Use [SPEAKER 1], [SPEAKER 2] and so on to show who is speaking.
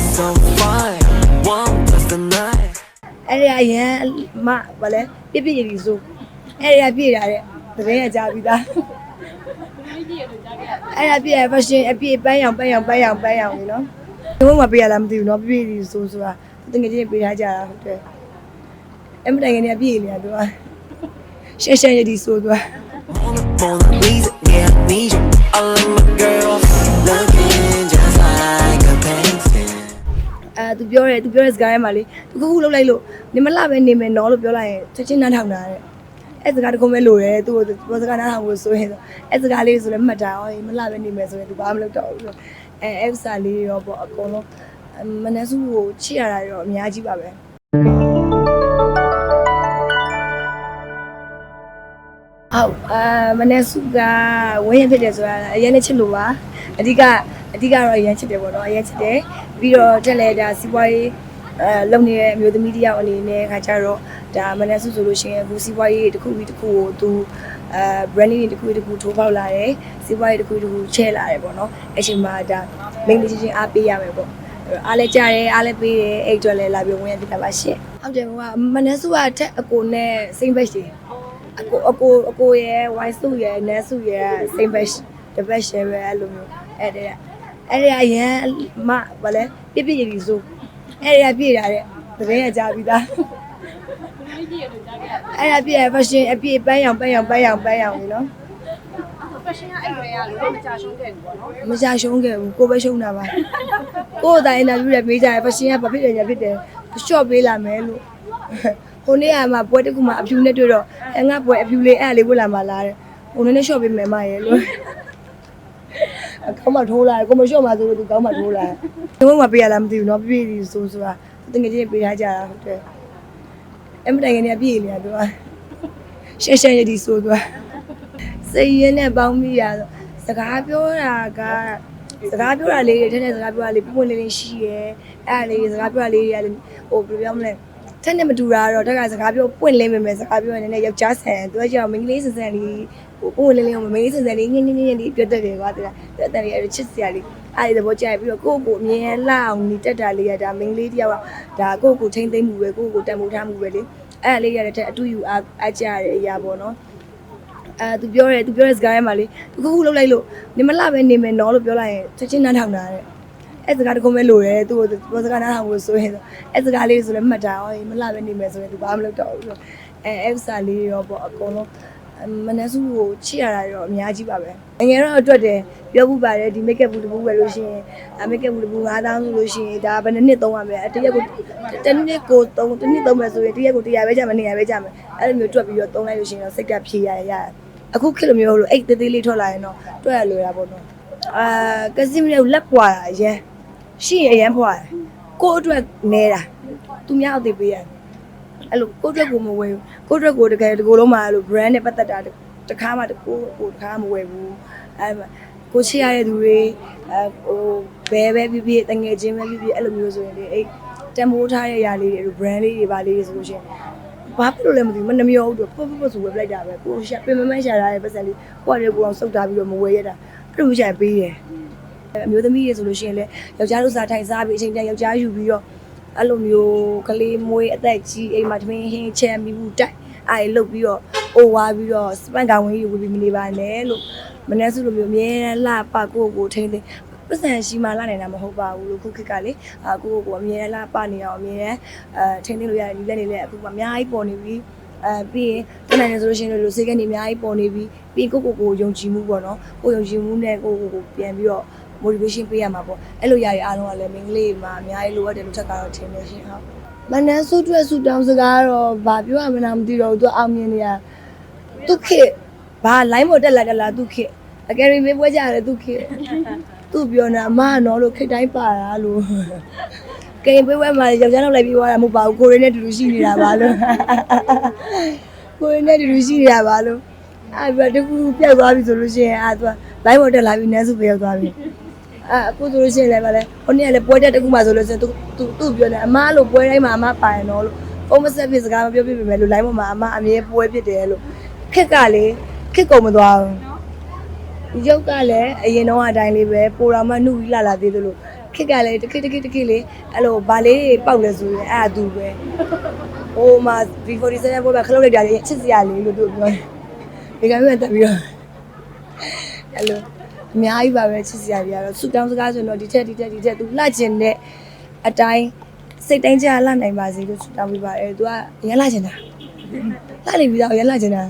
[SPEAKER 1] so fine. One plus the night.
[SPEAKER 2] အဲ့ဒီအရန်မဗလဲပြစ်ပြစ်ရည်ဆိုအဲ့ဒီကပြည့်တာတဲ့တကယ်ကကြားပြီးသားအဲ့ဒါပြည့်ရ fashion အပြည့်ပန်းရောင်ပန်းရောင်ပန်းရောင်ပန်းရောင်လေနော်ဒီဘုံမှာပေးရလားမသိဘူးနော်ပြည့်ပြည့်ရည်ဆိုဆိုတာတကယ်ချင်းပေးထားကြတာဟုတ်တယ်အဲ့မတိုင်ခင်ကပြည့်နေတယ်သူကရှက်ရှက်ရည်ဆိုသူက
[SPEAKER 1] Mona, Mona Lisa, yeah, I need you. I like
[SPEAKER 2] သူပြောတယ်သူပြောတဲ့စကားထဲမှာလေသူခုခုလှုပ်လိုက်လို့နေမလှပဲနေမယ်နော်လို့ပြောလိုက်ရင်ချက်ချင်းနားထောင်တာတဲ့အဲ့စကားတခုပဲလို့တယ်သူ့ကိုပြောစကားနားထောင်ဖို့ဆိုရင်အဲ့စကားလေးဆိုလည်းမှတ်တာဟောမလှပဲနေမယ်ဆိုရင်သူဘာမှမလုပ်တော့ဘူးအဲအဲ့စာလေးရောပေါ့အကုန်လုံးမနက်စုကိုချစ်ရတာရောအများကြီးပါပဲ ဟုတ်အာမနက်စုကဝင်းရဖြစ်တယ်ဆိုတာအရင်နဲ့ချစ်လို့ပါအဓိကအဓိကတော့အရင်ချစ်တယ်ပေါ့နော်အရင်ချစ်တယ်ပြီးတော့တက်လဲဒါစီးပွားရေးအဲလုပ်နေတဲ့အမျိုးသမီးတစ်ယောက်အနေနဲ့ခါကြတော့ဒါမနက်စုဆိုလို့ရှိရင်အခုစီးပွားရေးတစ်ခုပြီးတစ်ခုကိုသူအဲ branding တစ်ခုပြီးတစ်ခုထိုးပေါက်လာတယ်စီးပွားရေးတစ်ခုပြီးတစ်ခုချဲ့လာတယ်ပေါ့နော်အဲ့ချိန်မှာဒါ main ချင်းချင်းအားပေးရမယ်ပေါ့အားလဲကြတယ်အားလဲပေးတယ်အဲ့အတွက်လဲလာပြီးဝင်ရပြတာပါရှင့်ဟုတ်တယ်ဟိုကမနက်စုကအထက်အကိုနဲ့စိမ့်ဘက်ရှင် အကိုအကိုအကိုရဲ့ wine စုရဲ့နက်စုရဲ့စိမ့်ဘက်တပတ်ရှယ်ပဲအဲ့လိုမျိုးအဲ့တဲ့အဲ့ဒီအရန်မဗလဲပြပြရည်ဆိုအဲ့ဒီကပြည့်တာတဲ့တကယ်ကကြားပြီးသားအဲ့ဒါပြည့်ရ fashion အပြည့်ပန်းရောင်ပန်းရောင်ပန်းရောင်ပန်းရောင်လေနော်
[SPEAKER 3] fashion ကအဲ့လိုရလို့မကြရှုံးခဲ့ဘူးပေါ့နော်
[SPEAKER 2] မကြရှုံးခဲ့ဘူးကိုပဲရှုံးတာပါကိုယ်တိုင်အင်တာဗျူးတွေပေးကြရ fashion ကဘာဖြစ်တယ်ညာဖြစ်တယ် short ပေးလာမယ်လို့ ဟိုနေ့ကမှပွဲတစ်ခုမှအဖြူနဲ့တွေ့တော့အဲငါပွဲအဖြူလေးအဲ့လေးဝတ်လာမှလားတဲ့ဟိုနေ့နဲ့ short ပေးမယ်မရဲ့လို့အကောင်းမှထိုးလာတယ်ကိုမ short မှဆိုလို့သူကောင်းမှထိုးလာတယ်ဒီဘုံမှာပေးရလားမသိဘူးเนาะပြည့်ပြည့်ဆိုဆိုတာတကယ်ချင်းပေးထားကြတာဟုတ်တယ်အဲ့မတိုင်ခင်ကပြည့်နေတာသူကရှက်ရှက်ရည်ဆိုသူက စိတ်ရင်းနဲ့ပေါင်းမိရဆိုစကားပြောတာကစကားပြောတာလေးတွေထဲထဲစကားပြောတာလေးပွင့်ပွင့်လေးလေးရှိရဲအဲ့ဒါလေးစကားပြောတာလေးတွေကလည်းဟိုဘယ်လိုပြောမလဲ ထက်နဲ့မတူတာတော့တက်ကစကားပြောပွင့်လင်းပေမဲ့စကားပြောရင်လည်းယောက်ျားဆန်သူကကြောင်မိန်းကလေးဆန်ဆန်လေးဟိုပွင့်လင်းလင်းမိန်းကလေးဆန်ဆန်လေးညင်းညင်းညင်းလေးပြောတတ်တယ်ကွာတဲ့တဲ့တဲ့လေးအဲ့ချစ်စရာလေးအဲ့ဒီသဘောကျပြီးတော့ကိုယ့်ကိုအမြဲလှအောင်နေတက်တာလေးကဒါမိန်းကလေးတယောက်ကဒါကိုယ့်ကိုထိမ့်သိမ့်မှုပဲကိုယ့်ကိုတန်ဖိုးထားမှုပဲလေအဲ့ဒါလေးရတဲ့အတူယူအားအကြရတဲ့အရာပေါ့နော်အဲသူပြောတယ်သူပြောတဲ့စကားထဲမှာလေသူခုခုလှုပ်လိုက်လို့နေမလှပဲနေမယ်နော်လို့ပြောလိုက်ရင်ချက်ချင်းနားထောင်တာတဲ့ အဲစကားတခုပဲလို့တယ်သူ့ကိုပြောစကားနားထောင်ဖို့ဆိုရင်အဲစကားလေးဆိုလည်းမှတ်တာဟောမလှပဲနေမယ်ဆိုရင်သူဘာမှမလုပ်တော့ဘူးအဲအဲစာလေးရောပေါ့အကုန်လုံးမနက်စုကိုချစ်ရတာရောအများကြီးပါပဲငယ်တော့အတွက်တယ်ပြောဖို့ပါတယ်ဒီ make up ဘူးတပူပဲလို့ရှိရင်အ make up ဘူးတပူ9000ဆိုလို့ရှိရင်ဒါဘယ်နှစ်နှစ်သုံးရမလဲတရက်ကိုတစ်နှစ်ကိုသုံးတစ်နှစ်သုံးမယ်ဆိုရင်တရက်ကို100ပဲကြမယ်200ပဲကြမယ်အဲ့လိုမျိုးတွက်ပြီးတော့သုံးလိုက်လို့ရှိရင်တော့စိတ်ကဖြေရရရတယ်အခုခေတ်လိုမျိုးလို့အိတ်သေးသေးလေးထွက်လာရင်တော့တွေ့ရလွယ်တာပေါ့နော်အာကစီမီကိုလက်ပွာတာအရင် ရှိရင်အရင်ဖွာတယ်ကိုယ့်အတွက်နေတာသူများအသေးပေးရတယ်အဲ့လိုကိုယ့်အတွက်ကိုမဝယ်ဘူးကိုယ့်အတွက်ကိုတကယ်ဒီကိုလုံးမှာအဲ့လို brand နဲ့ပတ်သက်တာတခါမှတကိုကိုတခါမဝယ်ဘူးအဲ့ကိုချစ်ရတဲ့သူတွေအဲဟိုဘဲပဲပြပြတငယ်ချင်းပဲပြပြအဲ့လိုမျိုးဆိုရင်ဒီအိတ်တန်မိုးထားတဲ့ຢာလေးတွေအဲ့လို brand လေးတွေပါလေးတွေဆိုလို့ရှိရင်ဘာဖြစ်လို့လဲမသိဘူးမနှမျောဘူးတော့ပုတ်ပုတ်ပုတ်ဆိုဝယ်ပလိုက်တာပဲကိုရှာပင်မမန်းရှာထားတဲ့ပတ်စံလေးကိုကလည်းကိုအောင်စုပ်ထားပြီးတော့မဝယ်ရတာအဲ့လိုရှာပေးတယ် အမျိုးသမီးတွေဆိုလို့ရှိရင်လည်းယောက်ျားတို့စားထိုင်စားပြီးအချိန်တန်ယောက်ျားယူပြီးတော့အဲ့လိုမျိုးကလေးမွေးအသက်ကြီးအိမ်မှာသမင်းဟင်းချမ်းပြီးဘူးတိုက်အဲ့လုတ်ပြီးတော့အိုဝါပြီးတော့စပန်ကောင်ဝင်ကြီးဝယ်ပြီးမနေပါနဲ့လို့မနေ့စုလိုမျိုးအမြဲတမ်းလှပကိုကိုထိန်းသိမ်းပတ်စံရှိမှလာနေတာမဟုတ်ပါဘူးလို့ခုခေတ်ကလေအာကိုကိုအမြဲတမ်းလှပနေအောင်အမြဲတမ်းအဲထိန်းသိမ်းလို့ရတယ်ဒီလက်နေလက်အခုမှအများကြီးပေါ်နေပြီအဲပြီးရင်တနင်္လာနေ့ဆိုလို့ရှိရင်လို့စေကနေအများကြီးပေါ်နေပြီပြီးရင်ကိုကိုကိုယုံကြည်မှုပေါ့နော်ကိုယုံကြည်မှုနဲ့ကိုကိုကိုပြန်ပြီးတော့ motivation ပေးရမှာပေါ့အဲ့လိုຢာတွေအားလုံးကလည်းမိန်းကလေးမှာအများကြီးလိုအပ်တယ်လို့ချက်ကတော့ထင်နေရှင်ဟုတ်မနန်းစုတွေ့စုတောင်းစကားတော့ဘာပြောရမလဲမသိတော့ဘူးသူအောင်မြင်နေရသူခေဘာ line ပေါ်တက်လာတက်လာသူခေအကယ်၍မေးပွဲကြရတယ်သူခေသူပြောနေတာအမကနော်လို့ခိတ်တိုင်းပါတာလို့ကိန်ပေးဝဲမှာယောက်ျားနောက်လိုက်ပြီးသွားတာမဟုတ်ပါဘူးကိုရင်းနဲ့တူတူရှိနေတာပါလို့ကိုရင်းနဲ့တူတူရှိနေတာပါလို့အဲ့ပြီးတော့တကူပျောက်သွားပြီဆိုလို့ရှိရင်အာသူက line ပေါ်တက်လာပြီးနန်းစုပြောက်သွားပြီ အဲအခုဆိုလို့ရှိရင်လည်းဗါလဲဟိုနေ့ကလည်းပွဲတက်တစ်ခုမှဆိုလို့ရှိရင်သူသူသူ့ပြောနေအမားလို့ပွဲတိုင်းမှာအမားပါရင်တော့လို့ဖုန်းမဆက်ဖြစ်စကားမပြောပြပေမဲ့လို့ line ပေါ်မှာအမားအမြဲပွဲဖြစ်တယ်လို့ခက်ကလေခက်ကုန်မသွားဘူးဒီရုပ်ကလည်းအရင်တော့အတိုင်းလေးပဲပိုတော်မှနှုတ်ပြီးလာလာသေးတယ်လို့ခက်ကလည်းတခိတခိတခိလေးအဲ့လိုဗာလေးတွေပေါက်လဲဆိုရင်အဲ့အတူပဲဟိုမှာ V47 ဘောကခလုတ်လိုက်တာလေးချစ်စရာလေးလို့တို့ပြောတယ်ဒီကနေ့တက်ပြီးတော့အဲ့လို အများကြီးပါပဲချစ်စရာတွေကတော့ဆူတောင်းစကားဆိုတော့ဒီထက်ဒီထက်ဒီထက်သူလှကျင်တဲ့အတိုင်းစိတ်တိုင်းကြလှနိုင်ပါစေလို့ဆူတောင်းပေးပါတယ်သူကရလှကျင်တာလှနေပြီးတော့ရလှကျင်တာ